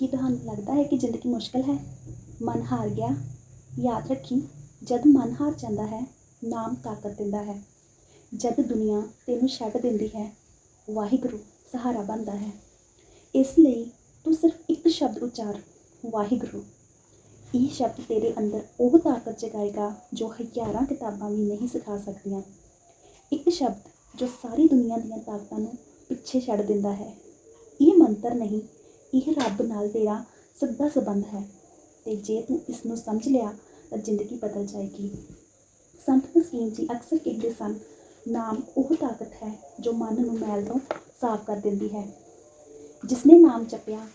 ਕੀ ਤੁਹਾਨੂੰ ਲੱਗਦਾ ਹੈ ਕਿ ਜ਼ਿੰਦਗੀ ਮੁਸ਼ਕਲ ਹੈ ਮਨ ਹਾਰ ਗਿਆ ਯਾਦ ਰੱਖੀ ਜਦ ਮਨ ਹਾਰ ਜਾਂਦਾ ਹੈ ਨਾਮ ਤਾਕਤ ਦਿੰਦਾ ਹੈ ਜਦ ਦੁਨੀਆ ਤੈਨੂੰ ਛੱਡ ਦਿੰਦੀ ਹੈ ਵਾਹਿਗੁਰੂ ਸਹਾਰਾ ਬਣਦਾ ਹੈ ਇਸ ਲਈ ਤੂੰ ਸਿਰਫ ਇੱਕ ਸ਼ਬਦ ਉਚਾਰ ਵਾਹਿਗੁਰੂ ਇਹ ਸ਼ਬਦ ਤੇਰੇ ਅੰਦਰ ਉਹ ਤਾਕਤ ਜਗਾਏਗਾ ਜੋ ਹਜ਼ਾਰਾਂ ਕਿਤਾਬਾਂ ਵੀ ਨਹੀਂ ਸਿਖਾ ਸਕਦੀਆਂ ਇੱਕ ਸ਼ਬਦ ਜੋ ਸਾਰੀ ਦੁਨੀਆ ਦੀਆਂ ਤਾਕਤਾਂ ਨੂੰ ਪਿੱਛੇ ਛੱਡ ਦਿੰਦਾ ਹੈ ਇਹ ਮੰਤਰ ਨਹੀਂ ਇਹ ਰੱਬ ਨਾਲ ਤੇਰਾ ਸਿੱਧਾ ਸੰਬੰਧ ਹੈ। ਤੇ ਜੇ ਤੂੰ ਇਸ ਨੂੰ ਸਮਝ ਲਿਆ, ਤਾਂ ਜ਼ਿੰਦਗੀ ਬਦਲ ਜਾਏਗੀ। ਸੰਤ ਮਸਕੀਨ ਜੀ ਅਕਸਰ ਕਹਿੰਦੇ ਸਨ, ਨਾਮ ਉਹ ਤਾਕਤ ਹੈ ਜੋ ਮਨ ਨੂੰ ਮੈਲ ਤੋਂ ਸਾਫ਼ ਕਰ ਦਿੰਦੀ ਹੈ। ਜਿਸਨੇ ਨਾਮ ਜਪਿਆ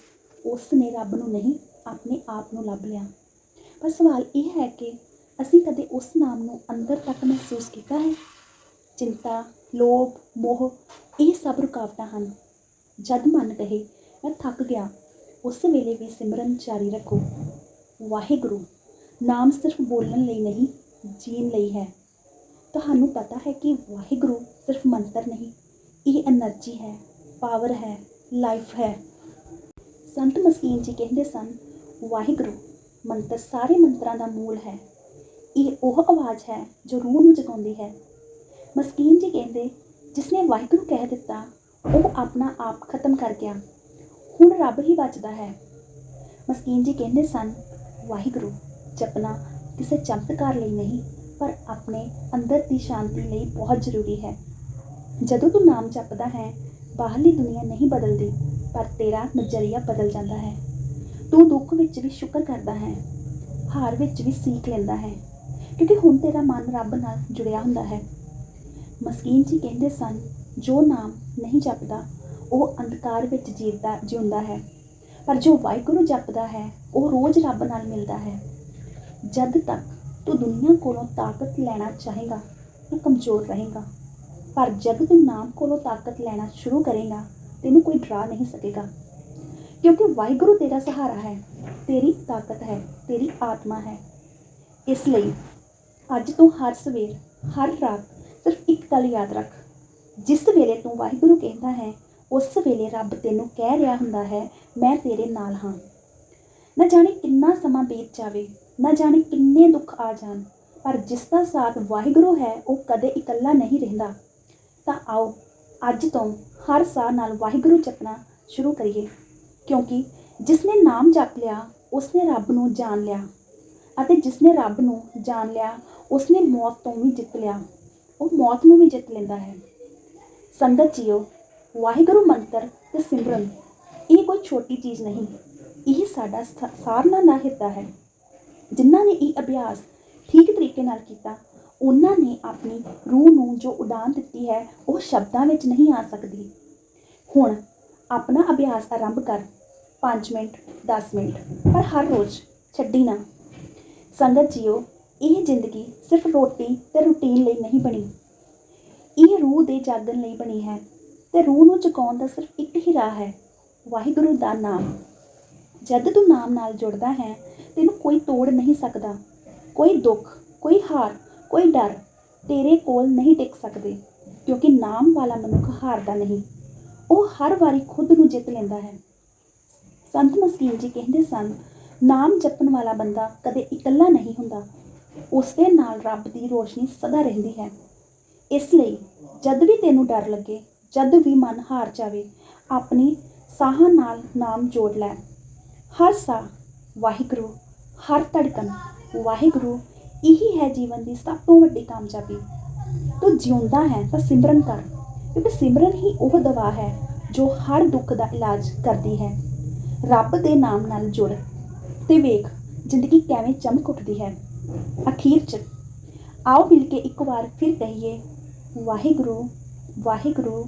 ਉਸ ਨੇ ਰੱਬ ਨੂੰ ਨਹੀਂ, ਆਪਣੇ ਆਪ ਨੂੰ ਲੱਭ ਲਿਆ। ਪਰ ਸਵਾਲ ਇਹ ਹੈ ਕਿ ਅਸੀਂ ਕਦੇ ਉਸ ਨਾਮ ਨੂੰ ਅੰਦਰ ਤੱਕ ਮਹਿਸੂਸ ਕੀਤਾ ਹੈ? ਚਿੰਤਾ, ਲੋਭ, ਮੋਹ, ਇਹ ਸਭ ਰੁਕਾਵਟਾਂ ਹਨ। ਜਦ ਮਨ ਕਹੇ, ਮੈਂ ਥੱਕ ਗਿਆ ਉਸ ਵੇਲੇ ਵੀ ਸਿਮਰਨ ਜਾਰੀ ਰੱਖੋ। ਵਾਹਿਗੁਰੂ, ਨਾਮ ਸਿਰਫ ਬੋਲਣ ਲਈ ਨਹੀਂ, ਜੀਣ ਲਈ ਹੈ। ਤੁਹਾਨੂੰ ਪਤਾ ਹੈ ਕਿ ਵਾਹਿਗੁਰੂ ਸਿਰਫ ਮੰਤਰ ਨਹੀਂ, ਇਹ એનર્ਜੀ ਹੈ ਪਾਵਰ ਹੈ ਲਾਈਫ ਹੈ। ਸੰਤ ਮਸਕੀਨ ਜੀ ਕਹਿੰਦੇ ਸਨ, ਵਾਹਿਗੁਰੂ, ਮੰਤਰ ਸਾਰੇ ਮੰਤਰਾਂ ਦਾ ਮੂਲ ਹੈ। ਇਹ ਉਹ ਆਵਾਜ਼ ਹੈ ਜੋ ਰੂਹ ਨੂੰ ਜਗਾਉਂਦੀ ਹੈ। ਮਸਕੀਨ ਜੀ ਕਹਿੰਦੇ, ਜਿਸਨੇ ਵਾਹਿਗੁਰੂ ਕਹਿ ਦਿੱਤਾ, ਉਹ ਆਪਣਾ ਆਪ ਖਤਮ ਕਰ ਗਿਆ। ਹੁਣ ਰੱਬ ਹੀ ਬਚਦਾ ਹੈ। ਮਸਕੀਨ ਜੀ ਕਹਿੰਦੇ ਸਨ, ਵਾਹਿਗੁਰੂ, ਜਪਣਾ ਕਿਸੇ ਚਮਤਕਾਰ ਲਈ ਨਹੀਂ, ਪਰ ਆਪਣੇ ਅੰਦਰ ਦੀ ਸ਼ਾਂਤੀ ਲਈ ਬਹੁਤ ਜ਼ਰੂਰੀ ਹੈ। ਜਦੋਂ ਤੂੰ ਨਾਮ ਜਪਦਾ ਹੈ, ਬਾਹਰਲੀ ਦੁਨੀਆ ਨਹੀਂ ਬਦਲਦੀ, ਪਰ ਤੇਰਾ ਨਜ਼ਰੀਆ ਬਦਲ ਜਾਂਦਾ ਹੈ। ਤੂੰ ਦੁੱਖ ਵਿੱਚ ਵੀ ਸ਼ੁਕਰ ਕਰਦਾ ਹੈ, ਹਾਰ ਵਿੱਚ ਵੀ ਸੀਖ ਲੈਂਦਾ ਹੈ, ਕਿਉਂਕਿ ਹੁਣ ਤੇਰਾ ਮਨ ਰੱਬ ਨਾਲ ਜੁੜਿਆ ਹੁੰਦਾ ਹੈ। ਮਸਕੀਨ ਜੀ ਕਹਿੰਦੇ ਸਨ, ਜੋ ਨਾਮ ਨਹੀਂ ਜਪਦਾ ਉਹ ਅੰਧਕਾਰ ਵਿੱਚ ਜੀਵਦਾ, ਜਿਉਂਦਾ ਹੈ। ਪਰ ਜੋ ਵਾਹਿਗੁਰੂ ਜਪਦਾ ਹੈ, ਉਹ ਰੋਜ਼ ਰੱਬ ਨਾਲ ਮਿਲਦਾ ਹੈ। ਜਦ ਤੱਕ ਤੂੰ ਦੁਨੀਆ ਕੋਲੋਂ ਤਾਕਤ ਲੈਣਾ ਚਾਹੇਗਾ, ਤੂੰ ਕਮਜ਼ੋਰ ਰਹੇਗਾ। ਪਰ ਜਦ ਤੂੰ ਨਾਮ ਕੋਲੋਂ ਤਾਕਤ ਲੈਣਾ ਸ਼ੁਰੂ ਕਰੇਗਾ, ਤੈਨੂੰ ਕੋਈ ਡਰਾ ਨਹੀਂ ਸਕੇਗਾ। ਕਿਉਂਕਿ ਵਾਹਿਗੁਰੂ ਤੇਰਾ ਸਹਾਰਾ ਹੈ, ਤੇਰੀ ਤਾਕਤ ਹੈ, ਤੇਰੀ ਆਤਮਾ ਹੈ। ਇਸ ਲਈ ਅੱਜ ਤੋਂ ਹਰ ਸਵੇਰ, ਹਰ ਰਾਤ ਸਿਰਫ ਇੱਕ ਗੱਲ ਯਾਦ ਰੱਖ। ਜਿਸ ਵੇਲੇ ਤੂੰ ਵਾਹਿਗੁਰੂ ਕਹਿੰਦਾ ਹੈ ਉਸ ਵੇਲੇ ਰੱਬ ਤੈਨੂੰ ਕਹਿ ਰਿਹਾ ਹੁੰਦਾ ਹੈ, ਮੈਂ ਤੇਰੇ ਨਾਲ ਹਾਂ। ਨਾ ਜਾਣੇ ਕਿੰਨਾ ਸਮਾਂ ਬੀਤ ਜਾਵੇ, ਨਾ ਜਾਣੇ ਕਿੰਨੇ ਦੁੱਖ ਆ ਜਾਣ, ਪਰ ਜਿਸ ਦਾ ਸਾਥ ਵਾਹਿਗੁਰੂ ਹੈ, ਉਹ ਕਦੇ ਇਕੱਲਾ ਨਹੀਂ ਰਹਿੰਦਾ। ਤਾਂ ਆਓ, ਅੱਜ ਤੋਂ ਹਰ ਸਾਹ ਨਾਲ ਵਾਹਿਗੁਰੂ ਜਪਣਾ ਸ਼ੁਰੂ ਕਰੀਏ, ਕਿਉਂਕਿ ਜਿਸ ਨੇ ਨਾਮ ਜਪ ਲਿਆ, ਉਸ ਨੇ ਰੱਬ ਨੂੰ ਜਾਣ ਲਿਆ, ਅਤੇ ਜਿਸ ਨੇ ਰੱਬ ਨੂੰ ਜਾਣ ਲਿਆ, ਉਸ ਨੇ ਮੌਤ ਤੋਂ ਵੀ ਜਿੱਤ ਲਿਆ। ਉਹ ਮੌਤ ਨੂੰ ਵੀ ਜਿੱਤ ਲੈਂਦਾ ਹੈ। ਸੰਗਤ ਜੀਓ ਵਾਹਿਗੁਰੂ ਮੰਤਰ ਤੇ ਸਿਮਰਨ, ਇਹ ਕੋਈ ਛੋਟੀ ਚੀਜ਼ ਨਹੀਂ। ਇਹ ਸਾਡਾ ਸਥ- ਸਾਰਨਾ ਦਾ ਹਿੱਸਾ ਹੈ। ਜਿਨ੍ਹਾਂ ਨੇ ਇਹ ਅਭਿਆਸ ਠੀਕ ਤਰੀਕੇ ਨਾਲ ਕੀਤਾ, ਉਹਨਾਂ ਨੇ ਆਪਣੀ ਰੂਹ ਨੂੰ ਜੋ ਉਡਾਨ ਦਿੱਤੀ ਹੈ, ਉਹ ਸ਼ਬਦਾਂ ਵਿੱਚ ਨਹੀਂ ਆ ਸਕਦੀ। ਹੁਣ ਆਪਣਾ ਅਭਿਆਸ ਆਰੰਭ ਕਰ। 5 ਮਿੰਟ 10 ਮਿੰਟ, ਪਰ ਹਰ ਰੋਜ਼ ਛੱਡੀ ਨਾ। ਸੰਗਤ ਜੀਓ, ਇਹ ਜ਼ਿੰਦਗੀ ਸਿਰਫ ਰੋਟੀ ਤੇ ਰੁਟੀਨ ਲਈ ਨਹੀਂ ਬਣੀ। ਇਹ ਰੂਹ ਦੇ ਜਾਗਣ ਲਈ ਬਣੀ ਹੈ। ਤੇ ਰੂਹ ਨੂੰ ਚੁਕਾਉਣ ਦਾ ਸਿਰਫ ਇੱਕ ਹੀ ਰਾਹ ਹੈ, ਵਾਹਿਗੁਰੂ ਦਾ ਨਾਮ। ਜਦ ਤੂੰ ਨਾਮ ਨਾਲ ਜੁੜਦਾ ਹੈ, ਤੈਨੂੰ ਕੋਈ ਤੋੜ ਨਹੀਂ ਸਕਦਾ। ਕੋਈ ਦੁੱਖ, ਕੋਈ ਹਾਰ, ਕੋਈ ਡਰ ਤੇਰੇ ਕੋਲ ਨਹੀਂ ਟਿਕ ਸਕਦੇ, ਕਿਉਂਕਿ ਨਾਮ ਵਾਲਾ ਮਨੁੱਖ ਹਾਰਦਾ ਨਹੀਂ। ਉਹ ਹਰ ਵਾਰੀ ਖੁਦ ਨੂੰ ਜਿੱਤ ਲੈਂਦਾ ਹੈ। ਸੰਤ ਮਸਕੀਨ ਜੀ ਕਹਿੰਦੇ ਸਨ, ਨਾਮ ਜਪਣ ਵਾਲਾ ਬੰਦਾ ਕਦੇ ਇਕੱਲਾ ਨਹੀਂ ਹੁੰਦਾ। ਉਸ ਦੇ ਨਾਲ ਰੱਬ ਦੀ ਰੋਸ਼ਨੀ ਸਦਾ ਰਹਿੰਦੀ ਹੈ। ਇਸ ਲਈ ਜਦ ਵੀ ਤੈਨੂੰ ਡਰ ਲੱਗੇ ਜਦ ਵੀ ਮਨ ਹਾਰ ਜਾਵੇ, ਆਪਣੇ ਸਾਹਾਂ ਨਾਲ ਨਾਮ ਜੋੜ ਲੈ। ਹਰ ਸਾਹ ਵਾਹਿਗੁਰੂ, ਹਰ ਧੜਕਣ ਵਾਹਿਗੁਰੂ, ਇਹੀ ਹੈ ਜੀਵਨ ਦੀ ਸਭ ਤੋਂ ਵੱਡੀ ਕਾਮਯਾਬੀ। ਤੂੰ ਜਿਉਂਦਾ ਹੈ ਤਾਂ ਸਿਮਰਨ ਕਰ, ਕਿਉਂਕਿ ਸਿਮਰਨ ਹੀ ਉਹ ਦਵਾ ਹੈ ਜੋ ਹਰ ਦੁੱਖ ਦਾ ਇਲਾਜ ਕਰਦੀ ਹੈ। ਰੱਬ ਦੇ ਨਾਮ ਨਾਲ ਜੁੜ ਤੇ ਵੇਖ ਜ਼ਿੰਦਗੀ ਕਿਵੇਂ ਚਮਕ ਉੱਠਦੀ ਹੈ। ਅਖੀਰ 'ਚ ਆਓ ਮਿਲ ਕੇ ਇੱਕ ਵਾਰ ਫਿਰ ਕਹੀਏ, ਵਾਹਿਗੁਰੂ ਵਾਹਿਗੁਰੂ।